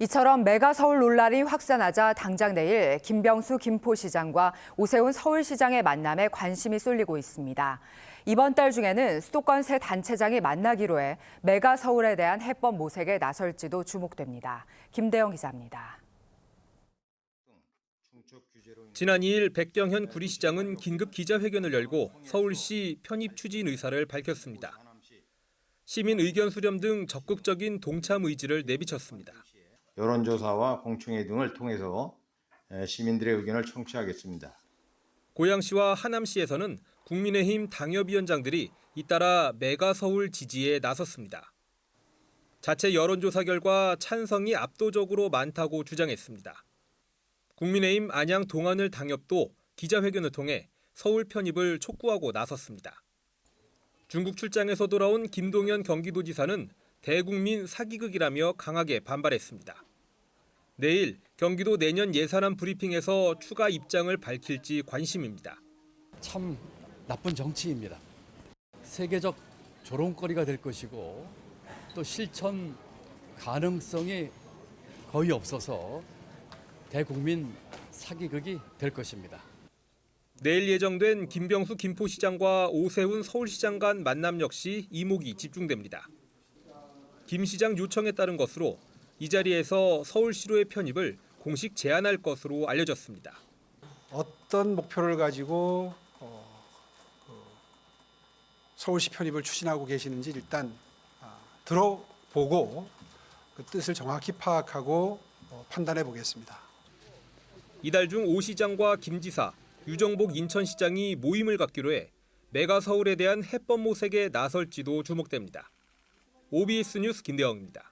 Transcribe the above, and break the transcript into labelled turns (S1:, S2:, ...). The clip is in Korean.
S1: 이처럼 메가 서울 논란이 확산하자 당장 내일 김병수 김포시장과 오세훈 서울시장의 만남에 관심이 쏠리고 있습니다. 이번 달 중에는 수도권 세 단체장이 만나기로 해 메가 서울에 대한 해법 모색에 나설지도 주목됩니다. 김대영 기자입니다.
S2: 지난 2일 백경현 구리시장은 긴급 기자회견을 열고 서울시 편입 추진 의사를 밝혔습니다. 시민 의견 수렴 등 적극적인 동참 의지를 내비쳤습니다.
S3: 여론조사와 공청회 등을 통해서 시민들의 의견을 청취하겠습니다.
S2: 고양시와 하남시에서는 국민의힘 당협위원장들이 잇따라 메가 서울 지지에 나섰습니다. 자체 여론조사 결과 찬성이 압도적으로 많다고 주장했습니다. 국민의힘 안양 동안을 당협도 기자회견을 통해 서울 편입을 촉구하고 나섰습니다. 중국 출장에서 돌아온 김동연 경기도지사는 대국민 사기극이라며 강하게 반발했습니다. 내일 경기도 내년 예산안 브리핑에서 추가 입장을 밝힐지 관심입니다.
S4: 참 나쁜 정치입니다. 세계적 조롱거리가 될 것이고 또 실천 가능성이 거의 없어서 대국민 사기극이 될 것입니다.
S2: 내일 예정된 김병수 김포시장과 오세훈 서울시장 간 만남 역시 이목이 집중됩니다. 김 시장 요청에 따른 것으로 이 자리에서 서울시로의 편입을 공식 제안할 것으로 알려졌습니다.
S5: 어떤 목표를 가지고 어, 그 서울시 편입을 추진하고 계시는지 일단 아, 들어보고 그 뜻을 정확히 파악하고 어, 판단해 보겠습니다.
S2: 이달 중 오 시장과 김 지사, 유정복 인천시장이 모임을 갖기로 해 메가 서울에 대한 해법 모색에 나설지도 주목됩니다. OBS 뉴스 김대영입니다.